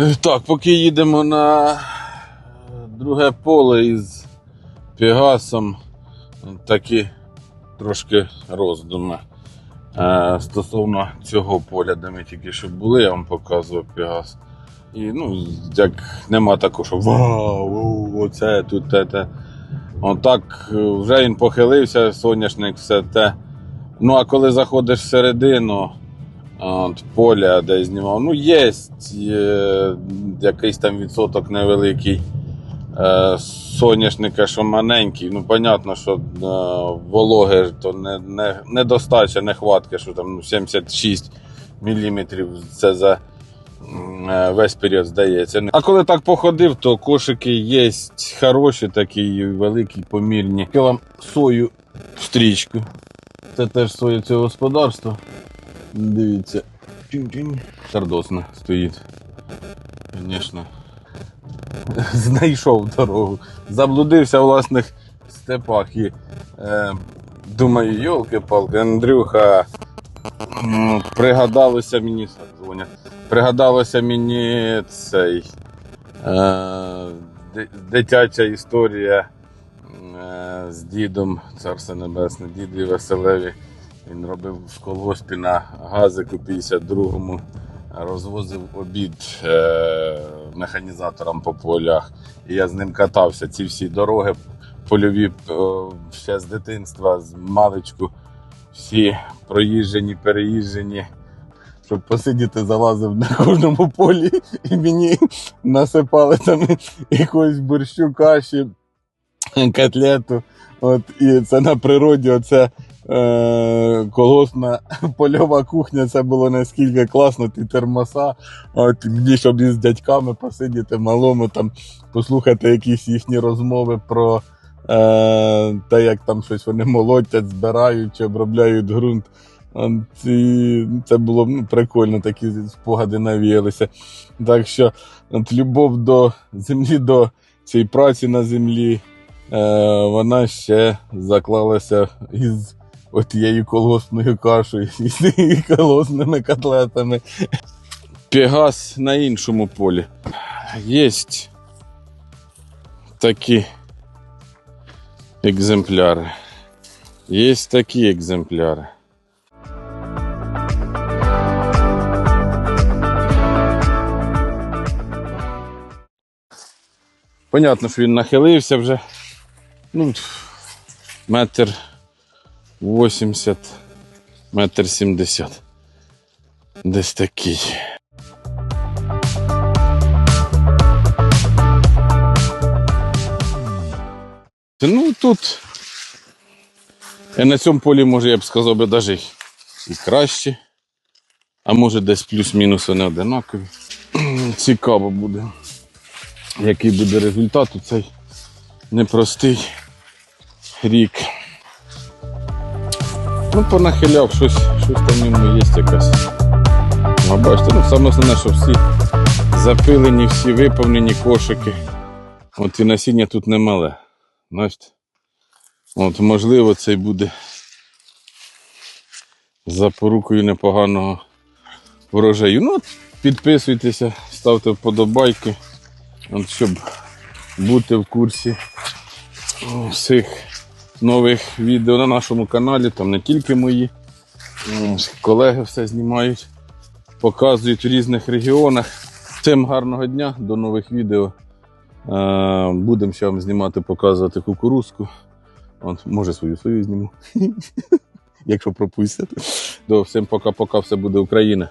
Е, Так, поки їдемо на друге поле із Пегасом, такі трошки роздуми. Е, Стосовно цього поля, де ми тільки що були, я вам показував Пегас. І ну, як нема такого, що вау, оце тут те. те. Отак е, вже він похилився, соняшник, все те. Ну, а коли заходиш всередину от, поля, де знімав, ну, є якийсь там відсоток невеликий е, соняшника, що маленький. Ну, понятно, що е, вологи то не, не, недостача, нехватка, що там ну, 76 мм це за е, весь період здається. А коли так походив, то кошики є хороші, такі великі, помірні. Я вам сою стрічку. Це теж своє це господарство. Дивіться. Тінь-тінь. Стоїть. Звісно. Знайшов дорогу. Заблудився в власних степах і е, думаю, йолки-палки, Андрюха. Пригадалося мені. Пригадалося мені цей е, дитяча історія е, з дідом, царство небесне, діді Веселеві. Він робив в колгоспі на газику 52-му, розвозив обід е, механізаторам по полях. І я з ним катався. Ці всі дороги польові ще з дитинства, з маличку, всі проїжджені, переїжджені. Щоб посидіти, залазив на кожному полі і мені насипали там якогось борщу, каші, котлету. От, і це на природі, оце колгоспна польова кухня, це було наскільки класно, ті термоса. От мені, щоб із дядьками посидіти малому, там, послухати якісь їхні розмови про е, те, як там щось вони молотять, збирають чи обробляють ґрунт. І це було ну, прикольно, такі спогади навіялися. Так що от, любов до землі, до цієї праці на землі, е, вона ще заклалася із отією колгоспною кашею, і колгоспними котлетами. Пегас на іншому полі. Є такі екземпляри. Є такі екземпляри. Понятно, що він нахилився вже. Ну, метр 80, метр 70. Десь такий. Ну тут. Я на цьому полі, може, я б сказав би навіть і краще. А може десь плюс-мінус вони одинакові. Цікаво буде, який буде результат у цей непростий рік. Ну, понахиляв щось, щось там в ньому є якась. Ну, бачите, ну саме основне, що всі запилені, всі виповнені кошики. От і насіння тут немале. Бачите? От, можливо, це й буде запорукою непоганого врожаю. Ну, підписуйтеся, ставте вподобайки, от, щоб бути в курсі всіх нових відео на нашому каналі. Там не тільки мої, колеги все знімають, показують в різних регіонах. Всім гарного дня, до нових відео. Е, Будемо ще вам знімати, показувати кукурузку. От, може свою свою зніму. Якщо пропустять. Всім пока-пока, все буде Україна.